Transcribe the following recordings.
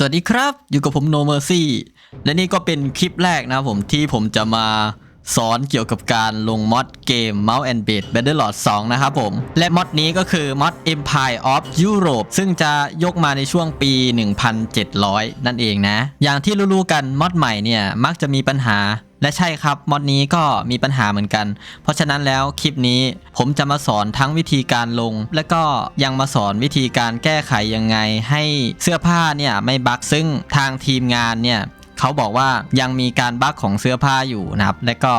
สวัสดีครับอยู่กับผม No Mercy และนี่ก็เป็นคลิปแรกนะผมที่ผมจะมาสอนเกี่ยวกับการลงมอดเกม Mouse and Blade Battlelord 2 นะครับผม และมอดนี้ก็คือมอด Empire of Europe ซึ่งจะยกมาในช่วงปี 1700 นั่นเองนะ อย่างที่รู้ๆกันมอดใหม่เนี่ย มักจะมีปัญหา และใช่ครับมอดนี้ก็มีปัญหาเหมือนกัน เพราะฉะนั้นแล้วคลิปนี้ผมจะมาสอนทั้งวิธีการลง และก็ยังมาสอนวิธีการแก้ไขยังไง ให้เสื้อผ้าเนี่ยไม่บั๊กซึ่งทางทีมงานเนี่ยเขาบอกว่ายังมีการบั๊กของเสื้อผ้าอยู่นะครับ และก็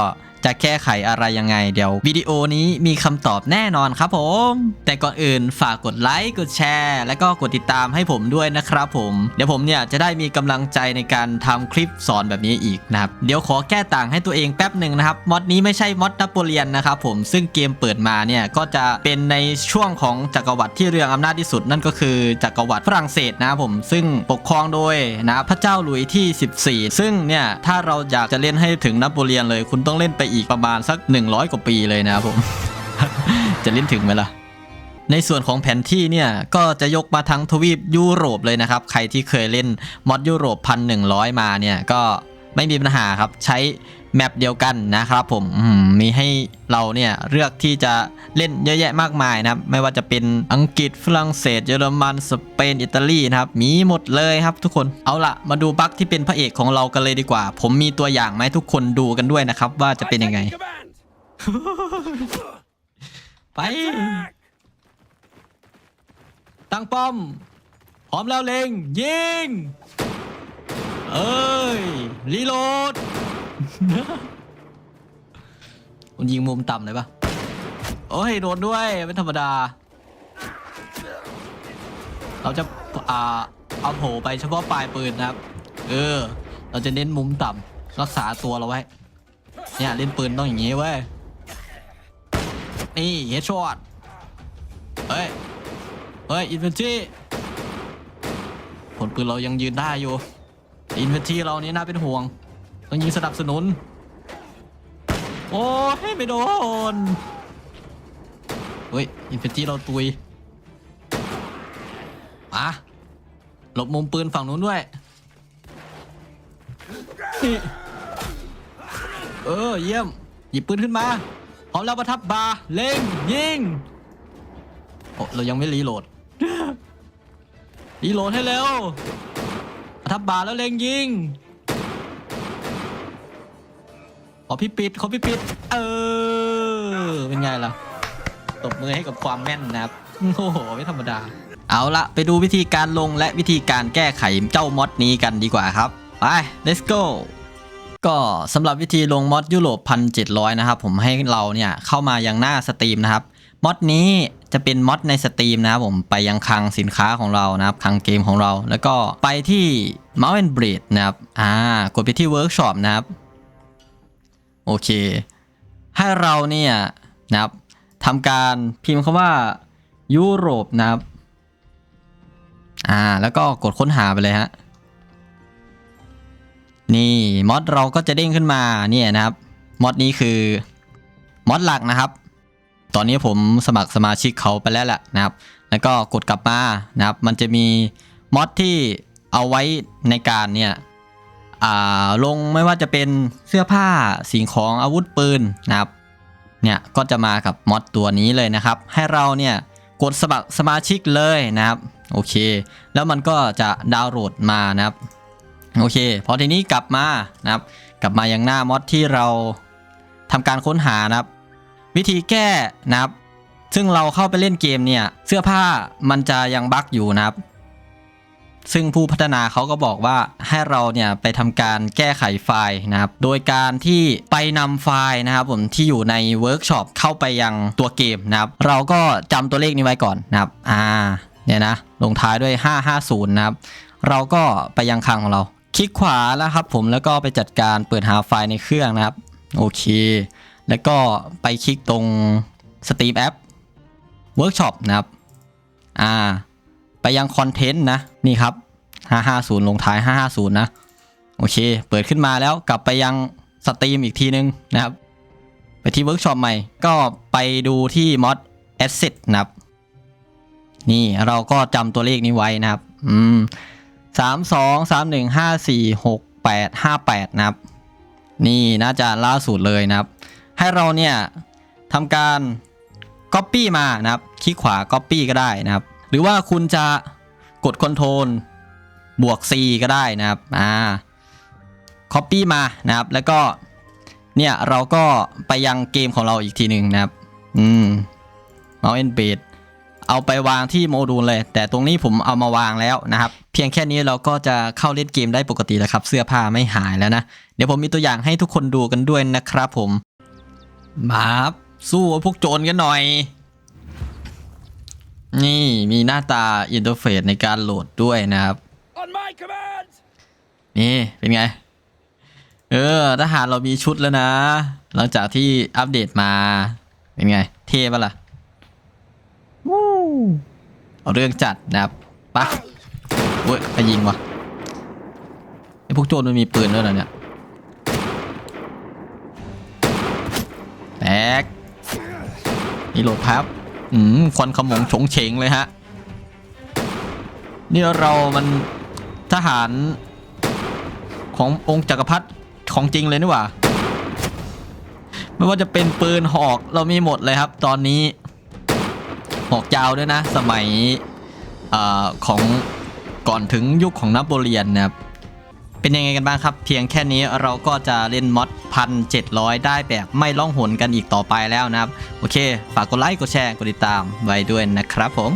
จะแก้ไขอะไรยังไงเดี๋ยววิดีโอนี้มีคำตอบแน่นอนครับผม แต่ก่อนอื่นฝากกดไลค์กดแชร์ และก็กดติดตามให้ผมด้วยนะครับผมเดี๋ยวผมเนี่ยจะได้มีกำลังใจในการทำคลิปสอนแบบนี้อีกนะครับเดี๋ยวขอแก้ต่างให้ตัวเองแป๊บหนึ่งนะครับมอดนี้ไม่ใช่มอดนโปเลียนนะครับผมซึ่งเกมเปิดมาเนี่ยก็จะเป็นในช่วงของจักรวรรดิที่เรืองอำนาจที่สุด นั่นก็คือจักรวรรดิฝรั่งเศสนะครับผมซึ่งปกครองโดยนะพระเจ้าหลุยที่ 14 ซึ่งเนี่ยถ้าเราอยากจะเล่นให้ถึงนโปเลียนเลย คุณต้องเล่นไปอีกประมาณสัก 100 กว่าปีเลยนะครับผม จะลิ้นถึงไหมล่ะ ในส่วนของแผนที่เนี่ย ก็จะยกมาทั้งทวีปยุโรปเลยนะครับ ใครที่เคยเล่นมอดยุโรปพันหนึ่งร้อยมาเนี่ยก็ ไม่มีปัญหาครับใช้แมปเดียวกันนะครับผมอืมมีให้เราเนี่ยเลือกที่จะเล่นเยอะแยะมากมายนะครับ ไม่ว่าจะเป็นอังกฤษฝรั่งเศสเยอรมันสเปนอิตาลีนะครับ มีหมดเลยครับทุกคนเอาละมาดูบั๊กที่เป็นพระเอกของเรากันเลยดีกว่า ผมมีตัวอย่างมาให้ทุกคนดูกันด้วยนะครับ ว่าจะเป็นยังไง ไปตั้งป้อม พร้อมแล้วเล็งยิงเอ้ย รีโหลดคุณยิงมุมต่ำเลยปะโอ้ยโดนด้วยไม่ธรรมดา เราจะอ่าเอาโผไปเฉพาะปลายปืนนะครับ เออ เราจะเน้นมุมต่ำรักษาตัวเราไว้ เนี่ยเล่นปืนต้องอย่างงี้เว้ย นี่เฮดช็อตเฮ้ย เฮ้ยอินเวนทรีผลปืนเรายังยืนได้อยู่ อินเวนทีเรานี่น่าเป็นห่วง ต้องยิงสนับสนุน โอ้ยไม่โดน เฮ้ย อินเวนทีเราตุยมาหลบมุมปืนฝั่งนู้นด้วย เออ เยี่ยม หยิบปืนขึ้นมาพร้อมแล้วประทับบาเล็ง ยิง โอ้เรายังไม่รีโหลด รีโหลดให้เร็ว ทับบาแล้วเล็งยิง ขอพี่ปิดขอพี่ปิด เออ เป็นไงล่ะ ตบมือให้กับความแม่นนะครับ โอ้โห ไม่ธรรมดา เอาละไปดูวิธีการลงและวิธีการแก้ไขเจ้ามอดนี้กันดีกว่าครับ ไป let's go ก็สำหรับวิธีลงมอดยุโรปพันเจ็ดร้อยนะครับ ผมให้เราเนี่ยเข้ามายังหน้าสตรีมนะครับมอดนี้ จะเป็นมอดในสตรีมนะครับผมไปยังคลังสินค้าของเรานะครับคลังเกมของเรา แล้วก็ไปที่ Mouse and Blade นะครับอ่ากดไปที่ Workshop นะครับ โอเค ให้เราเนี่ยนะครับทำการพิมพ์คำว่ายุโรปนะครับอ่าแล้วก็กดค้นหาไปเลยฮะนี่มอดเราก็จะเด้งขึ้นมาเนี่ยนะครับมอดนี้คือมอดหลักนะครับ ตอนนี้ผมสมัครสมาชิกเขาไปแล้วแหละนะครับ แล้วก็กดกลับมานะครับ มันจะมีมอดที่เอาไว้ในการเนี่ยอ่าลงไม่ว่าจะเป็นเสื้อผ้าสิ่งของอาวุธปืนนะครับเนี่ยก็จะมากับมอดตัวนี้เลยนะครับ ให้เราเนี่ยกดสมัครสมาชิกเลยนะครับโอเค แล้วมันก็จะดาวน์โหลดมานะครับโอเค พอทีนี้กลับมานะครับ กลับมายังหน้ามอดที่เราทำการค้นหานะครับ วิธีแก้นะครับ ซึ่งเราเข้าไปเล่นเกมเนี่ย เสื้อผ้ามันจะยังบั๊กอยู่นะครับ ซึ่งผู้พัฒนาเขาก็บอกว่าให้เราเนี่ยไปทำการแก้ไขไฟล์นะครับ โดยการที่ไปนำไฟล์นะครับผมที่อยู่ในเวิร์กช็อปเข้าไปยังตัวเกมนะครับ เราก็จำตัวเลขนี้ไว้ก่อนนะครับ อ่า เนี่ยนะ ลงท้ายด้วย 550 นะครับ เราก็ไปยังคลังของเรา คลิกขวาแล้วครับผมแล้วก็ไปจัดการเปิดหาไฟล์ในเครื่องนะครับ โอเค แล้วก็ไปคลิกตรง Steam App Workshop นะครับ อ่า ไปยังคอนเทนต์นะ นี่ครับ 550 ลงท้าย 550 นะ โอเค เปิดขึ้นมาแล้วกลับไปยังสตรีมอีกทีนึงนะครับ ไปที่เวิร์กช็อปใหม่ ก็ไปดูที่ mod asset นะครับ นี่เราก็จำตัวเลขนี้ไว้นะครับ อืมสามสองสามหนึ่งห้าสี่หกแปดห้าแปดนะครับ นี่น่าจะล่าสุดเลยนะครับ ให้เราเนี่ยทำการ Copy มานะครับ คลิกขวา Copy ก็ได้นะครับ หรือว่าคุณจะกด Ctrl บวก C ก็ได้นะครับอ่า Copy มานะครับ แล้วก็เนี่ยเราก็ไปยังเกมของเราอีกทีหนึ่งนะครับ อืม Mouse and Base เอาไปวางที่โมดูลเลย แต่ตรงนี้ผมเอามาวางแล้วนะครับ เพียงแค่นี้เราก็จะเข้าเล่นเกมได้ปกติแล้วครับ เสื้อผ้าไม่หายแล้วนะ เดี๋ยวผมมีตัวอย่างให้ทุกคนดูกันด้วยนะครับผม มาครับสู้พวกโจรกันหน่อย นี่มีหน้าตาอินเทอร์เฟซในการโหลดด้วยนะครับ On my command! นี่ เป็นไง เออทหารเรามีชุดแล้วนะ หลังจากที่อัปเดตมา เป็นไง เท่ปะล่ะวู้เอาเรื่องจัดนะครับไปะเว้ยไปยิงวะไอพวกโจรมันมีปืนด้วยเหรอเนี่ยแต กนี่โหลดพับอืมควันขมงฉงเฉงเลยฮะ นี่เรามันทหารขององค์จักรพรรดิของจริงเลยนี่หว่า ไม่ว่าจะเป็นปืนหอกเรามีหมดเลยครับ ตอนนี้ หอกยาวด้วยนะ สมัยอาของก่อนถึงยุคของนโปเลียนนะครับ เป็นยังไงกันบ้างครับ เพียงแค่นี้เราก็จะเล่นมอดพันเจ็ดร้อยได้แบบไม่ล่องหนกันอีกต่อไปแล้วนะครับ โอเค ฝากกดไลค์กดแชร์กดติดตามไว้ด้วยนะครับผม